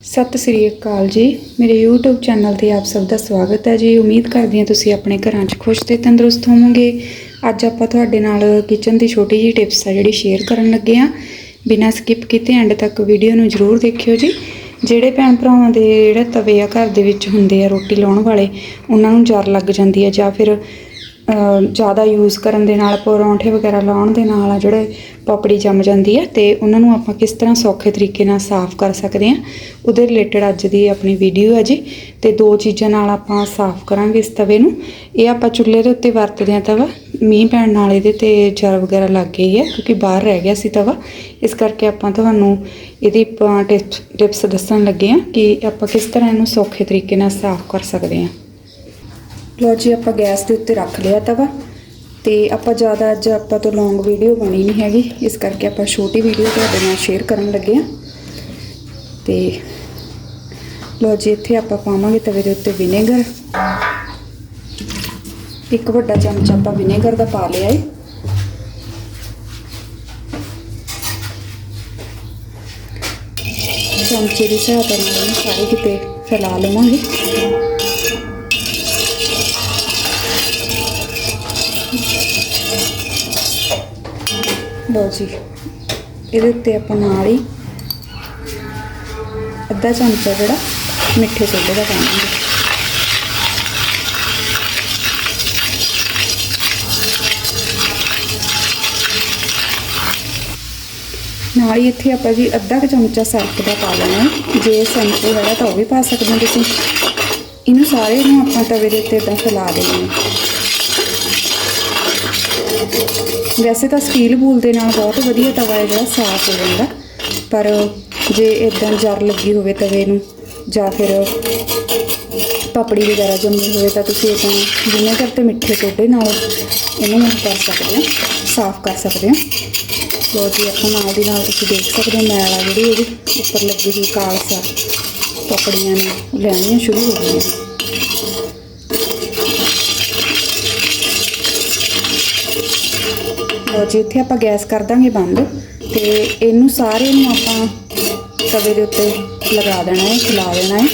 ਸਤਿ ਸ੍ਰੀ ਅਕਾਲ ਜੀ। ਮੇਰੇ YouTube channel ਤੇ ਆਪ ਸਭ ਦਾ ਸਵਾਗਤ ਹੈ ਜੀ। ਉਮੀਦ ਕਰਦੀ ਹਾਂ ਤੁਸੀਂ ਆਪਣੇ ਘਰਾਂ 'ਚ ਖੁਸ਼ ਤੇ ਤੰਦਰੁਸਤ ਹੋਵੋਗੇ। ਅੱਜ ਆਪਾਂ ਤੁਹਾਡੇ ਨਾਲ ਕਿਚਨ ਦੀ ਛੋਟੀ ਜਿਹੀ ਟਿਪਸ ਆ ਜਿਹੜੀ ਸ਼ੇਅਰ ਕਰਨ ਲੱਗੇ ਆ ਬਿਨਾਂ ਸਕਿਪ ਕੀਤੇ ਐਂਡ ਤੱਕ ਵੀਡੀਓ ਨੂੰ ਜ਼ਰੂਰ ਦੇਖਿਓ ਜੀ। ਜਿਹੜੇ ਭੈਣ ਭਰਾਵਾਂ ਦੇ ਜਿਹੜੇ ਤਵੇ ਆ ਘਰ ਦੇ ਵਿੱਚ ਹੁੰਦੇ ਆ ਰੋਟੀ ਲਾਉਣ ਵਾਲੇ, ਉਹਨਾਂ ਨੂੰ ਜਰ ਲੱਗ ਜਾਂਦੀ ਹੈ ਜਾਂ ਫਿਰ ਜ਼ਿਆਦਾ ਯੂਜ਼ ਕਰਨ ਦੇ ਨਾਲ, ਪਰੌਂਠੇ ਵਗੈਰਾ ਲਾਉਣ ਦੇ ਨਾਲ ਆ, ਜਿਹੜੇ ਪਪੜੀ ਜੰਮ ਜਾਂਦੀ ਹੈ ਤੇ ਉਹਨਾਂ ਨੂੰ ਆਪਾਂ ਕਿਸ ਤਰ੍ਹਾਂ ਸੌਖੇ ਤਰੀਕੇ ਨਾਲ ਸਾਫ਼ ਕਰ ਸਕਦੇ ਹਾਂ ਉਹਦੇ ਰਿਲੇਟਡ ਅੱਜ ਦੀ ਆਪਣੀ ਵੀਡੀਓ ਹੈ ਜੀ। ਤੇ ਦੋ ਚੀਜ਼ਾਂ ਨਾਲ ਆਪਾਂ ਸਾਫ਼ ਕਰਾਂਗੇ ਇਸ ਤਵੇ ਨੂੰ। ਇਹ ਆਪਾਂ ਚੁੱਲ੍ਹੇ ਦੇ ਉੱਤੇ ਵਰਤਦੇ ਹਾਂ ਤਵਾ। ਮੀਂਹ ਪੈਣ ਨਾਲ ਇਹਦੇ ਤੇ ਜਰ ਵਗੈਰਾ ਲੱਗ ਗਈ ਹੈ ਕਿਉਂਕਿ ਬਾਹਰ ਰਹਿ ਗਿਆ ਸੀ ਤਵਾ। ਇਸ ਕਰਕੇ ਆਪਾਂ ਤੁਹਾਨੂੰ ਇਹਦੀ ਟਿਪਸ ਟਿਪਸ ਦੱਸਣ ਲੱਗੇ ਹਾਂ ਕਿ ਆਪਾਂ ਕਿਸ ਤਰ੍ਹਾਂ ਇਹਨੂੰ ਸੌਖੇ ਤਰੀਕੇ ਨਾਲ ਸਾਫ਼ ਕਰ ਸਕਦੇ ਹਾਂ ਲੋ ਜੀ, ਆਪਾਂ ਗੈਸ ਦੇ ਉੱਤੇ ਰੱਖ ਲਿਆ ਤਵਾ ਤੇ ਆਪਾਂ ਜ਼ਿਆਦਾ ਅੱਜ ਆਪਾਂ ਤੋਂ ਲੌਂਗ ਵੀਡੀਓ ਬਣੀ ਨਹੀਂ ਹੈਗੀ। ਇਸ ਕਰਕੇ ਆਪਾਂ ਛੋਟੀ ਵੀਡੀਓ ਤੁਹਾਡੇ ਨਾਲ ਸ਼ੇਅਰ ਕਰਨ ਲੱਗੇ ਆ ਤੇ ਲੋ ਜੀ, ਇੱਥੇ ਆਪਾਂ ਪਾਵਾਂਗੇ ਤਵੇ ਦੇ ਉੱਤੇ ਵਿਨੇਗਰ ਇੱਕ ਵੱਡਾ ਚਮਚ ਆਪਾਂ ਵਿਨੇਗਰ ਦਾ ਪਾ ਲਿਆ ਏ। ਚਮਚੇ ਦੀ ਸਹਾਇਤਾ ਨਾਲ ਸਾਰੇ ਕਿਤੇ ਫੈਲਾ ਲਵਾਂਗੇ। ਲਓ ਜੀ, ਇਹਦੇ ਉੱਤੇ ਆਪਾਂ ਨਾਲ ਹੀ ਅੱਧਾ ਚਮਚਾ ਜਿਹੜਾ ਮਿੱਠੇ ਸੋਡੇ ਦਾ ਪਾਵਾਂਗੇ। ਨਾਲ ਹੀ ਇੱਥੇ ਆਪਾਂ ਜੀ ਅੱਧਾ ਕੁ ਚਮਚਾ ਸਰਫ ਦਾ ਪਾ ਲੈਣਾ ਜੇ ਸ਼ੈਂਪੂ ਹੈਗਾ ਤਾਂ ਉਹ ਵੀ ਪਾ ਸਕਦੇ ਹੋ ਤੁਸੀਂ। ਇਹਨੂੰ ਸਾਰੇ ਨੂੰ ਆਪਾਂ ਤਵੇ ਦੇ ਉੱਤੇ ਇਦਾਂ ਫੈਲਾ ਦੇਣਾ ਵੈਸੇ ਤਾਂ ਸਟੀਲ ਬੂਲ ਦੇ ਨਾਲ ਬਹੁਤ ਵਧੀਆ ਤਵਾ ਹੈ ਜਿਹੜਾ ਸਾਫ਼ ਹੋ ਜਾਂਦਾ। ਪਰ ਜੇ ਇਦਾਂ ਜਰ ਲੱਗੀ ਹੋਵੇ ਤਵੇ ਨੂੰ, ਜਾਂ ਫਿਰ ਪਪੜੀ ਵਗੈਰਾ ਜੰਮੀ ਹੋਵੇ ਤਾਂ ਤੁਸੀਂ ਇਦਾਂ ਵਿਨੇਗਰ ਤੇ ਮਿੱਠੇ ਸੋਡੇ ਨਾਲ ਇਹਨੂੰ ਕਰ ਸਕਦੇ ਹੋ, ਸਾਫ਼ ਕਰ ਸਕਦੇ ਹੋ। ਬਹੁਤ ਹੀ ਆਪਾਂ ਨਾਲ ਦੀ ਨਾਲ ਤੁਸੀਂ ਦੇਖ ਸਕਦੇ ਹੋ ਮੈਲ ਆ ਜਿਹੜੀ ਉਹਦੀ, ਉੱਪਰ ਲੱਗੀ ਹੋਈ ਕਾਲਸਾ। ਪਪੜੀਆਂ ਨੇ ਲੈਣੀਆਂ ਸ਼ੁਰੂ ਹੋ ਗਈਆਂ। ਲਓ ਜੀ ਇੱਥੇ ਆਪਾਂ ਗੈਸ ਕਰ ਦਾਂਗੇ ਬੰਦ, ਤੇ ਇਹਨੂੰ ਸਾਰੇ ਨੂੰ ਆਪਾਂ ਤਵੇ ਦੇ ਉੱਤੇ ਲਗਾ ਦੇਣਾ ਹੈ, ਖਿਲਾ ਦੇਣਾ ਹੈ।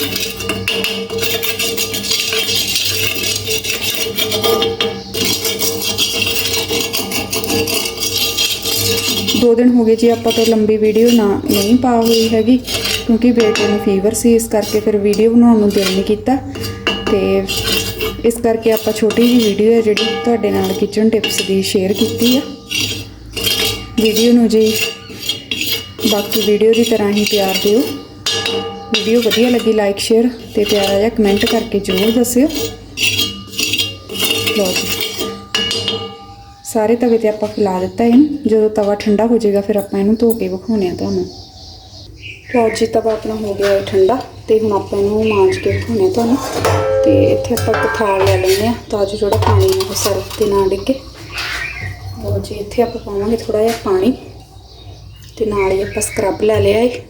ਦੋ ਦਿਨ ਹੋ ਗਏ ਜੀ ਆਪਾਂ ਤੋਂ ਲੰਬੀ ਵੀਡੀਓ ਨਾ, ਨਹੀਂ ਪਾ ਹੋਈ ਹੈਗੀ, ਕਿਉਂਕਿ ਬੇਟੇ ਨੂੰ ਫੀਵਰ ਸੀ, ਇਸ ਕਰਕੇ ਫਿਰ ਵੀਡੀਓ ਬਣਾਉਣ ਨੂੰ ਦਿਲ ਨਹੀਂ ਕੀਤਾ। ਤੇ ਇਸ ਕਰਕੇ ਆਪਾਂ ਛੋਟੀ ਜਿਹੀ ਵੀਡੀਓ ਹੈ ਜਿਹੜੀ ਤੁਹਾਡੇ ਨਾਲ ਕਿਚਨ ਟਿਪਸ ਦੀ ਸ਼ੇਅਰ ਕੀਤੀ ਆ। ਵੀਡੀਓ ਨੂੰ ਜੀ ਬਾਕੀ ਵੀਡੀਓ ਦੀ ਤਰ੍ਹਾਂ ਹੀ ਪਿਆਰ ਦਿਓ। ਵੀਡੀਓ ਵਧੀਆ ਲੱਗੀ ਲਾਈਕ ਸ਼ੇਅਰ ਤੇ ਪਿਆਰਾ ਜਿਹਾ ਕਮੈਂਟ ਕਰਕੇ ਜ਼ਰੂਰ ਦੱਸਿਓ। ਲਓ ਜੀ। ਸਾਰੇ ਤਵੇ ਤੇ ਆਪਾਂ ਖਿਲਾ ਦਿੱਤਾ ਇਹਨੂੰ। ਜਦੋਂ ਤਵਾ ਠੰਡਾ ਹੋ ਜਾਏਗਾ, ਫਿਰ ਆਪਾਂ ਇਹਨੂੰ ਧੋ ਕੇ ਵਿਖਾਉਣੇ ਆ ਤੁਹਾਨੂੰ। ਲਓ ਜੀ, ਤਵਾ ਆਪਣਾ ਹੋ ਗਿਆ ਠੰਡਾ। ਤੇ ਹੁਣ ਆਪਾਂ ਇਹਨੂੰ ਮਾਂਜ ਕੇ ਵਿਖਾਉਣੇ ਆ ਤੁਹਾਨੂੰ। ਤੇ ਇੱਥੇ ਆਪਾਂ ਇੱਕ ਥਾਲ ਲੈ ਲੈਂਦੇ ਆ ਤਾਂ ਜੋ ਜਿਹੜਾ ਪਾਣੀ ਹੈ ਉਹ ਸਰਫ ਤੇ ਨਾ ਡਿੱਗੇ। ਲਓ ਜੀ, ਇੱਥੇ ਆਪਾਂ ਪਾਵਾਂਗੇ ਥੋੜਾ ਜਿਹਾ ਪਾਣੀ। ਤੇ ਨਾਲ ਹੀ ਆਪਾਂ ਸਕਰਬ ਲੈ ਲਿਆ ਏ।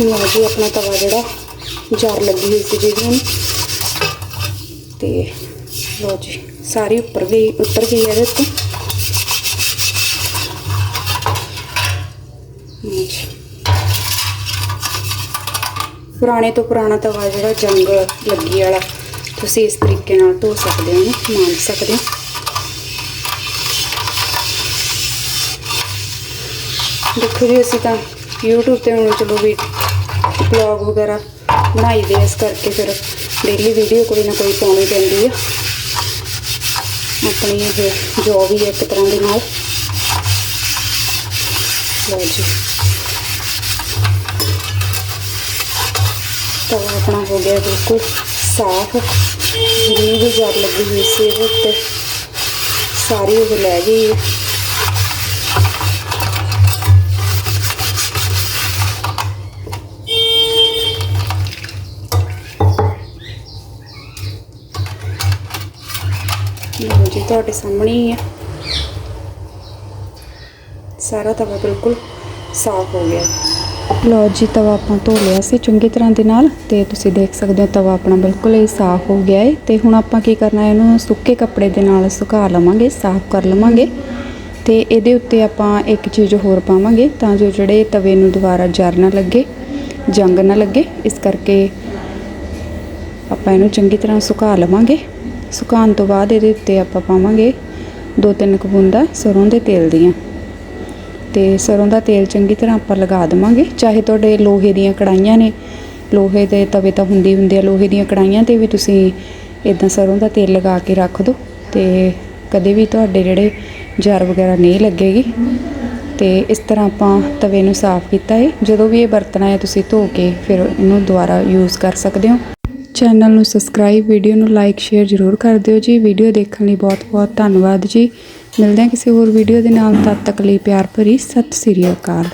ਲਓ ਜੀ ਆਪਣਾ ਤਵਾ ਜਿਹੜਾ ਜਾਰ ਲੱਗੀ ਹੋਈ ਸੀ ਜਿਹਦੇ ਨੂੰ ਤੇ ਲਓ ਜੀ, ਸਾਰੀ ਉੱਪਰ ਗਈ ਉੱਤਰ ਗਈ ਇਹਦੇ ਉੱਤੇ। ਪੁਰਾਣੇ ਤੋਂ ਪੁਰਾਣਾ ਤਵਾ ਜਿਹੜਾ ਜੰਗ ਲੱਗੀ ਵਾਲਾ, ਤੁਸੀਂ ਇਸ ਤਰੀਕੇ ਨਾਲ ਧੋ ਸਕਦੇ ਹੋ, ਮਾਂਜ ਸਕਦੇ ਹੋ। ਦੇਖੋ ਜੀ, ਅਸੀਂ ਤਾਂ YouTube ਤੇ ਹੁਣ ਚਲੋ ਵੀ ਬਲੌਗ ਵਗੈਰਾ ਬਣਾਈ ਇਸ ਕਰਕੇ ਫਿਰ ਡੇਲੀ ਵੀਡੀਓ ਕੋਈ ਨਾ ਕੋਈ ਪਾਉਣੀ ਪੈਂਦੀ ਆ। ਆਪਣੀ ਇਹ ਜੋਬ ਹੀ ਇੱਕ ਤਰ੍ਹਾਂ ਦੇ ਨਾਲ। ਲਓ ਜੀ। ਤਵਾ ਆਪਣਾ ਹੋ ਗਿਆ ਬਿਲਕੁਲ ਸਾਫ਼। ਜਿੰਨੀ ਵੀ ਜਰ ਲੱਗੀ ਹੋਈ ਸੀ ਇਹਦੇ ਉੱਤੇ ਸਾਰੀ ਉਹ ਲੈ ਗਈ। ਹੈ। ਤੁਹਾਡੇ ਸਾਹਮਣੇ ਹੀ ਹੈ ਸਾਰਾ ਤਵਾ ਬਿਲਕੁਲ ਸਾਫ਼ ਹੋ ਗਿਆ। ਲਓ ਜੀ, ਤਵਾ ਆਪਾਂ ਧੋ ਲਿਆ ਸੀ ਚੰਗੀ ਤਰ੍ਹਾਂ ਦੇ ਨਾਲ ਤੇ ਤੁਸੀਂ ਦੇਖ ਸਕਦੇ ਹੋ ਤਵਾ ਆਪਣਾ ਬਿਲਕੁਲ ਹੀ ਸਾਫ਼ ਹੋ ਗਿਆ ਹੈ ਤੇ ਹੁਣ ਆਪਾਂ ਕੀ ਕਰਨਾ ਹੈ ਇਹਨੂੰ ਸੁੱਕੇ ਕੱਪੜੇ ਦੇ ਨਾਲ ਸੁਕਾ ਲਵਾਂਗੇ, ਸਾਫ਼ ਕਰ ਲਵਾਂਗੇ। ਤੇ ਇਹਦੇ ਉੱਤੇ ਆਪਾਂ ਇੱਕ ਚੀਜ਼ ਹੋਰ ਪਾਵਾਂਗੇ ਤਾਂ ਜੋ ਜਿਹੜੇ ਤਵੇ ਨੂੰ ਦੁਬਾਰਾ ਜਰ ਨਾ ਲੱਗੇ, ਜੰਗ ਨਾ ਲੱਗੇ। ਇਸ ਕਰਕੇ ਆਪਾਂ ਇਹਨੂੰ ਚੰਗੀ ਤਰ੍ਹਾਂ ਸੁਕਾ ਲਵਾਂਗੇ। ਸੁਕਾਉਣ ਤੋਂ ਬਾਅਦ ਇਹਦੇ ਉੱਤੇ ਆਪਾਂ ਪਾਵਾਂਗੇ ਦੋ ਤਿੰਨ ਕੁ ਬੂੰਦਾਂ ਸਰੋਂ ਦੇ ਤੇਲ ਦੀਆਂ। ਤੇ ਸਰੋਂ ਦਾ ਤੇਲ ਚੰਗੀ ਤਰ੍ਹਾਂ ਆਪਾਂ ਲਗਾ ਦੇਵਾਂਗੇ। ਚਾਹੇ ਤੁਹਾਡੇ ਲੋਹੇ ਦੀਆਂ ਕੜਾਈਆਂ ਨੇ, ਲੋਹੇ ਦੇ ਤਵੇ ਤਾਂ ਹੁੰਦੀ ਹੁੰਦੇ ਆ, ਲੋਹੇ ਦੀਆਂ ਕੜਾਈਆਂ ਤੇ ਵੀ ਤੁਸੀਂ ਇਦਾਂ ਸਰੋਂ ਦਾ ਤੇਲ ਲਗਾ ਕੇ ਰੱਖ ਦਿਓ ਤੇ ਕਦੇ ਵੀ ਤੁਹਾਡੇ ਜਿਹੜੇ ਜਰ ਵਗੈਰਾ ਨਹੀਂ ਲੱਗੇਗੀ। ਤੇ ਇਸ ਤਰ੍ਹਾਂ ਆਪਾਂ ਤਵੇ ਨੂੰ ਸਾਫ਼ ਕੀਤਾ ਹੈ ਜਦੋਂ ਵੀ ਇਹ ਬਰਤਨ ਹੈ ਤੁਸੀਂ ਧੋ ਕੇ ਫਿਰ ਇਹਨੂੰ ਦੁਬਾਰਾ ਯੂਜ਼ ਕਰ ਸਕਦੇ ਹੋ। ਚੈਨਲ ਨੂੰ ਸਬਸਕ੍ਰਾਈਬ ਵੀਡੀਓ ਨੂੰ ਲਾਈਕ ਸ਼ੇਅਰ ਜ਼ਰੂਰ ਕਰ ਦਿਓ ਜੀ। ਵੀਡੀਓ ਦੇਖਣ ਲਈ ਬਹੁਤ ਬਹੁਤ ਧੰਨਵਾਦ ਜੀ। ਮਿਲਦੇ ਹਾਂ ਕਿਸੇ ਹੋਰ ਵੀਡੀਓ ਦੇ ਨਾਲ। ਤਦ ਤੱਕ ਲਈ ਪਿਆਰ ਭਰੀ ਸਤਿ ਸ੍ਰੀ ਅਕਾਲ।